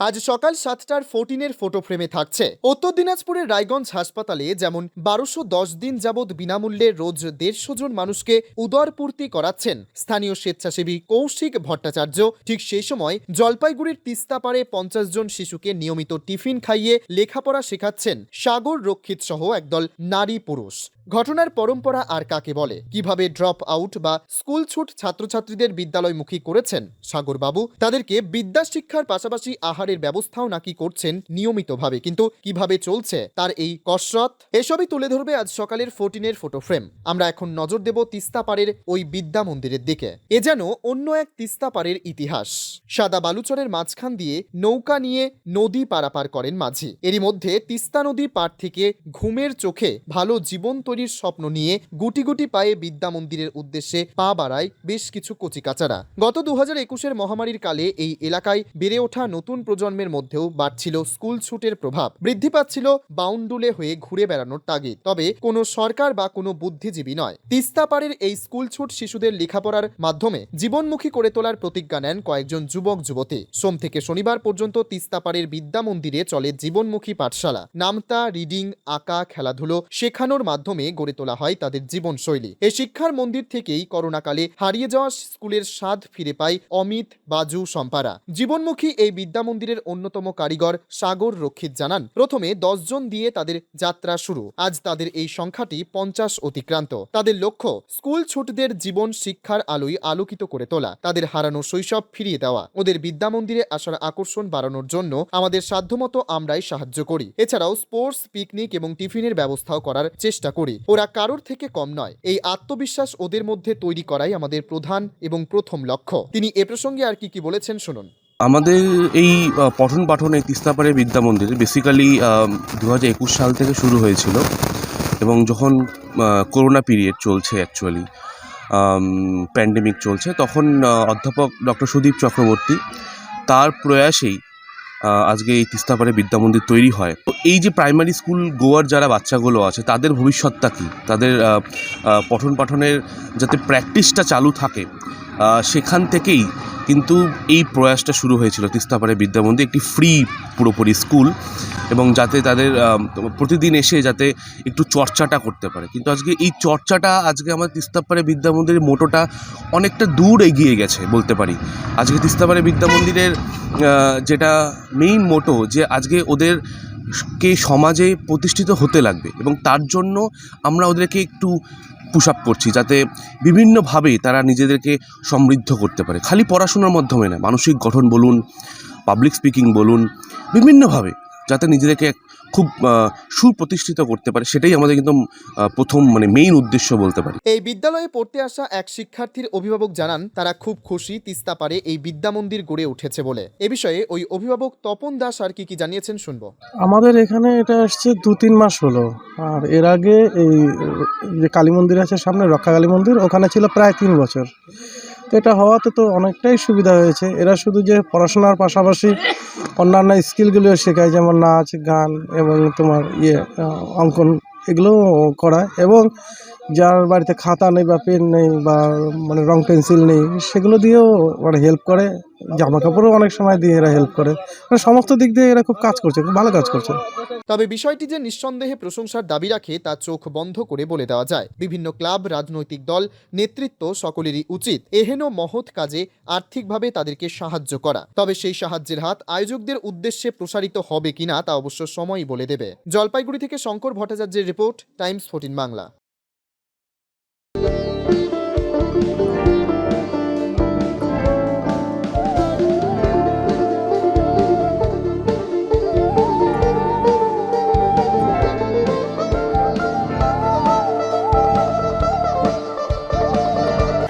আজ সকাল সাতটার ফোরটিনের ফটো ফ্রেমে থাকছে। উত্তর দিনাজপুরের রায়গঞ্জ হাসপাতালে যেমন বারোশো দশ দিন যাবৎ বিনামূল্যে রোজ দেড়শো জন মানুষকে উদরপূর্তি করাচ্ছেন, স্থানীয় স্বেচ্ছাসেবী কৌশিক ভট্টাচার্য, ঠিক সেই সময় জলপাইগুড়ির তিস্তাপাড়ে পঞ্চাশ জন শিশুকে নিয়মিত টিফিন খাইয়ে লেখাপড়া শেখাচ্ছেন সাগর রক্ষিত সহ একদল নারী পুরুষ। ঘটনার পরম্পরা আর কাকে বলে? কীভাবে ড্রপ আউট বা স্কুল ছুট ছাত্রছাত্রীদের বিদ্যালয়মুখী করেছেন সাগরবাবু? তাদেরকে বিদ্যা শিক্ষার পাশাপাশি আহারের ব্যবস্থাও নাকি করছেন নিয়মিতভাবে। কিন্তু কীভাবে চলছে তার এই কসরত? এসবই তুলে ধরবে আজ সকালের ফোরটিনের ফটো ফ্রেম আমরা এখন নজর দেব তিস্তাপাড়ের ওই বিদ্যা মন্দিরের দিকে। এ যেন অন্য এক তিস্তাপাড়ের ইতিহাস। সাদা বালুচরের মাঝখান দিয়ে নৌকা নিয়ে নদী পারাপার করেন মাঝি। এরই মধ্যে তিস্তা নদীর পার থেকে ঘুমের চোখে ভালো জীবন তৈরির স্বপ্ন নিয়ে গুটি গুটি পায়ে বিদ্যা মন্দিরের উদ্দেশ্যে পা বাড়ায় বেশ কিছু কচিকাচারা। গত দু হাজার একুশের মহামারীর কালে এই এলাকায় বেড়ে ওঠা নতুন প্রজন্মের মধ্যেও বাড়ছিল স্কুল ছুটের প্রভাব। বৃদ্ধি পাচ্ছিল বাউন্ডুলে হয়ে ঘুরে বেড়ানোর তাগিদ। তবে কোনো সরকার বা কোনো বুদ্ধিজীবী নয়। তিস্তা তিস্তাপাড়ের এই স্কুল ছুট শিশুদের লেখাপড়ার মাধ্যমে জীবনমুখী করে তোলার প্রতিজ্ঞা নেন কয়েকজন যুবক, যুবতী। সোম থেকে শনিবার পর্যন্ত তিস্তাপাড়ের বিদ্যা মন্দিরে চলে জীবনমুখী পাঠশালা। নামতা, রিডিং, আঁকা, খেলাধুলো শেখানোর মাধ্যমে গড়ে তোলা হয় তাদের জীবনশৈলী। এই শিক্ষার মন্দির থেকেই করোনাকালে হারিয়ে যাওয়া স্কুলের স্বাদ ফিরে পায় অমিত, বাজু, সম্পারা। জীবনমুখী এই বিদ্যা মন্দিরের অন্যতম কারিগর সাগর রক্ষিত জানান, প্রথমে জন দিয়ে তাদের যাত্রা শুরু। আজ তাদের এই সংখ্যাটি পঞ্চাশ অতিক্রান্ত। তাদের লক্ষ্য, স্কুল ছুটদের জীবন শিক্ষার আলোয় আলোকিত করে তোলা, তাদের হারানো শৈশব ফিরিয়ে দেওয়া। ওদের বিদ্যা মন্দিরে আসার আকর্ষণ বাড়ানোর জন্য আমাদের সাধ্যমতো আমরাই সাহায্য করি। এছাড়াও স্পোর্টস, পিকনিক এবং টিফিনের ব্যবস্থাও করার চেষ্টা করি। ওরা কারোর থেকে কম নয়। এই আত্মবিশ্বাস ওদের মধ্যে তৈরি করাই আমাদের প্রধান এবং প্রথম লক্ষ্য। তিনি এ প্রসঙ্গে আর কি কি বলেছেন শুনুন। আমাদের এই পঠন পাঠন এই তিস্তাপাড়ের বিদ্যা বেসিক্যালি দু হাজার একুশ সাল থেকে শুরু হয়েছিল এবং যখন করোনা পিরিয়ড চলছে অ্যাকচুয়ালি প্যান্ডেমিক চলছে, তখন অধ্যাপক ডক্টর সুদীপ চক্রবর্তী তার প্রয়াসেই আজকে এই তিস্তাপাড়ে বিদ্যা মন্দির তৈরি হয়। তো এই যে প্রাইমারি স্কুল গোয়ার যারা বাচ্চাগুলো আছে, তাদের ভবিষ্যৎটা কী? তাদের পঠন পাঠনের যাতে প্র্যাকটিসটা চালু থাকে সেখান থেকেই কিন্তু এই প্রয়াসটা শুরু হয়েছিল তিস্তাপাড়ে বিদ্যা মন্দির একটি ফ্রি পুরোপুরি স্কুল এবং যাতে তাদের প্রতিদিন এসে যাতে একটু চর্চাটা করতে পারে। কিন্তু আজকে এই চর্চাটা, আজকে আমার তিস্তাপাড়ে বিদ্যা মন্দিরের মোটোটা অনেকটা দূর এগিয়ে গেছে বলতে পারি। আজকে তিস্তাপাড়ে বিদ্যা মন্দিরের যেটা মেইন মোটো যে আজকে ওদের কে সমাজে প্রতিষ্ঠিত হতে লাগবে এবং তার জন্য আমরা ওদেরকে একটু পুশ আপ করছি যাতে বিভিন্নভাবে তারা নিজেদেরকে সমৃদ্ধ করতে পারে। খালি পড়াশোনার মাধ্যমে না মানসিক গঠন বলুন পাবলিক স্পিকিং বলুন, বিভিন্নভাবে। যাতে নিজেদেরকে খুব সুপ্রতিষ্ঠিত করতে পারে সেটাই আমাদের কিন্তু প্রথম মানে মেইন উদ্দেশ্য বলতে পারি। এই বিদ্যালয়ে পড়তে আসা এক শিক্ষার্থীর অভিভাবক জানান তারা খুব খুশি তিস্তা পারে এই বিদ্যা মন্দির গড়ে উঠেছে বলে। এ বিষয়ে ওই অভিভাবক তপন দাস আর কি কি জানিয়েছেন শুনব। আমাদের এখানে এটা আসছে দু তিন মাস হলো আর এর আগে এই যে কালী মন্দির আছে সামনে রক্ষা কালী মন্দির ওখানে ছিল প্রায় তিন বছর। তো এটা হওয়াতে তো অনেকটাই সুবিধা হয়েছে। এরা শুধু যে পড়াশোনার পাশাপাশি অন্যান্য স্কিলগুলিও শেখায়, যেমন নাচ, গান এবং তোমার ইয়ে অঙ্কন এগুলো করায় এবং যার বাড়িতে খাতা নেই বা পেন নেই বা মানে রং পেন্সিল নেই, সেগুলো দিয়েও মানে হেল্প করে। জামা কাপড়ও অনেক সময় দিয়ে এরা হেল্প করে। মানে সমস্ত দিক দিয়ে এরা খুব কাজ করছে, খুব ভালো কাজ করছে। তবে বিষয়টি যে নিঃসন্দেহে প্রশংসার দাবি রাখে, তা চোখ বন্ধ করে বলে দেওয়া যায়। বিভিন্ন ক্লাব, রাজনৈতিক দল, নেতৃত্ব সকলেরই উচিত এহেন মহৎ কাজে আর্থিকভাবে তাদেরকে সাহায্য করা। তবে সেই সাহায্যের হাত আয়োজকদের উদ্দেশ্যে প্রসারিত হবে কিনা তা অবশ্য সময়ই বলে দেবে। জলপাইগুড়ি থেকে শঙ্কর ভট্টাচার্যের রিপোর্ট, টাইমস ফোর্টিন বাংলা।